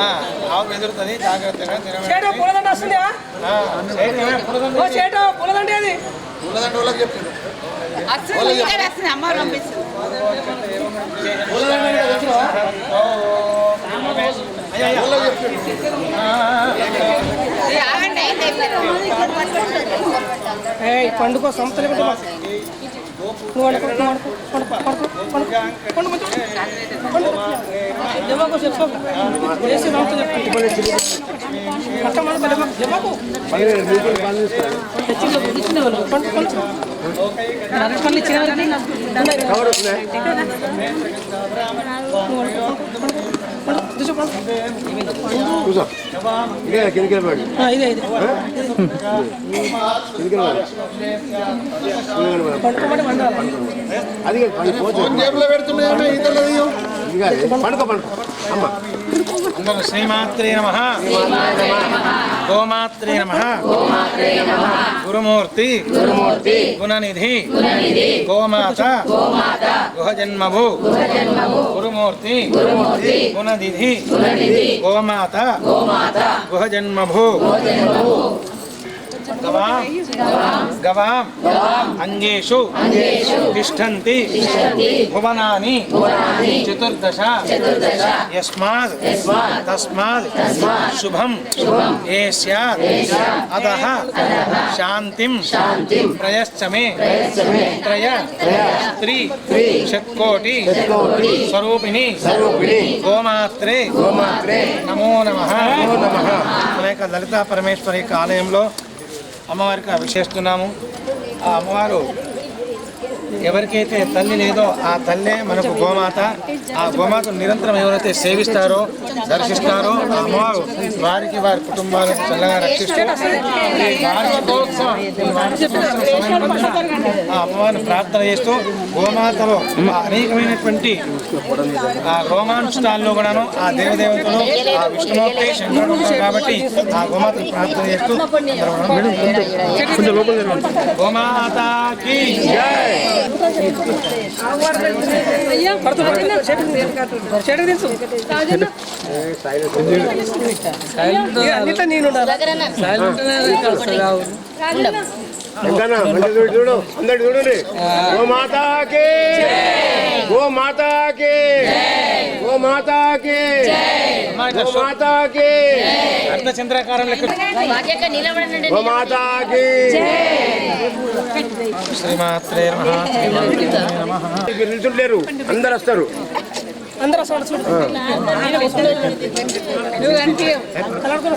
ఆ, ఆవు బెదురుతుంది జాగ్రత్తగా చేట పూలదండ వస్తుందా? చేట పూలదండ పులదండ వాళ్ళకి పండుకో సంస్థ లేకపోతే మా- నువ్వు వండుకో, నువ్వు వండుకో, వండుకో, వండుకో, వండుకో, జమాకు చెప్పుకో. చేసి సంస్థ చెప్తాను. పట్టం జమాకు, జమాకు. వాళ్ళు. ఇచ్చిన వరకు ఉన్నాయి. నువ్వు వండుకో, వండుకో, వండుకో. కూర్చో, వండుకో. కూర్చో ఇదే కిందకి వెళ్ళిపోయాడు ఆ, ఇదే ఇదే కిందకి వెళ్ళిపోయాడు పండుకోమని వండాలి అది కాదు, పని పోవచ్చు జేబులో పెడుతున్నాయమ్మా ఈతలు తీయు. ఇది కాదు పండుకో పండుకో అమ్మ అందరూ శ్రీమాత్రే నమ గోమాత్రే నమ గురుమూర్తి గుణనిధి గోమాత గుహజన్మభు గురుమూర్తి గుణనిధి గోమాత గుహజన్మభు గవాం. గవాం. అంగేషు. తిష్టంతి. భువనాని. చతుర్దశ. యస్మాద్ తస్మాద్ శుభం. ఏ స్యాత్. అతః శాంతిం. ప్రయశ్చ మే త్రయ. స్త్రీ షట్కోటి. స్వరూపిణి. గోమాత్రే. నమో నమ. అనేక లలితా పరమేశ్వరి యొక్క ఆలయంలో అమ్మవారికి అభిషేస్తున్నాము ఆ అమ్మవారు ఎవరికైతే తల్లి లేదో ఆ తల్లే మనకు గోమాత. ఆ గోమాతను నిరంతరం ఎవరైతే సేవిస్తారో దర్శిస్తారో ఆ అమ్మవారు వారికి వారి కుటుంబాలను చల్లగా రక్షిస్తూ ఆ అమ్మవారిని ప్రార్థన చేస్తూ గోమాతలో అనేకమైనటువంటి ఆ రోమాంశాల్లో కూడాను ఆ దేవదేవతలు ఆ విష్ణుమూర్తి శంకరుడు కాబట్టి ఆ గోమాతను ప్రార్థన చేస్తూ గోమాతకి పడుతుంది చెడు అందరు చూడండి ఓ మాతాకి ఓ మాతాకి ఓ మాతాకి ఓ మాతాకి అర్ధచంద్రాకారం లెక్క ఓ మాతాకి శ్రీమాత్రే నిల్చుంటలేరు. అందరు వస్తారు. అందరూ చూడు. కలర్కొని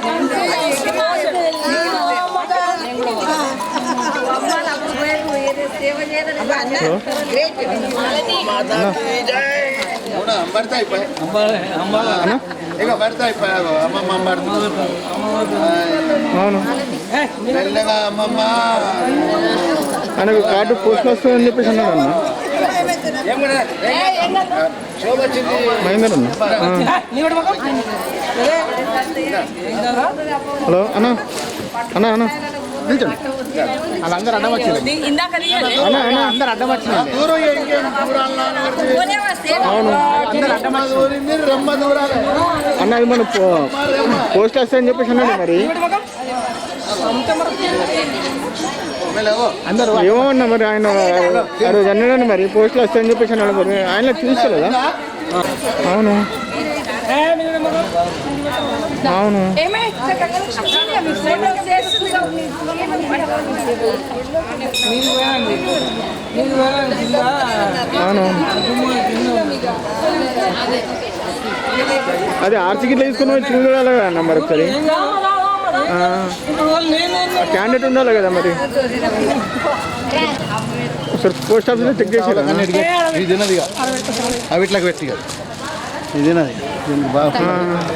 ఆయనకు కార్డు పోస్ట్ వస్తుందని చెప్పేసి అన్నాడు అన్న. మహేందర్ అన్న. హలో అన్న. అన్న అన్న. నిల్చోండి. వాళ్ళందరూ అడ్డం వచ్చింది. అందరు అడ్డం వచ్చింది. అవును. అన్న అది మన పోస్ట్ వస్తా అని చెప్పేసి అన్నాడు మరి. మెల్లగో. ఏమో అన్న మరి ఆయన ఆ రోజు అన్నాడని మరి. పోస్టులు వస్తాయని చెప్పేసి అన్నాడు మరి. ఆయన చూసుకోలేదా అవును. అవును. అవును. అదే ఆర్సీ గిట్ల తీసుకుని చూడాలి కదా అన్న మరి ఒకసారి. క్యాండిడేట్ ఉండాలి కదా మరి. ఒకసారి పోస్ట్ ఆఫీస్లో చెక్ చేసి ఇది తినది ఇక. అవి ఇట్లా పెట్టి ఇక. ఇది 这鲁班回了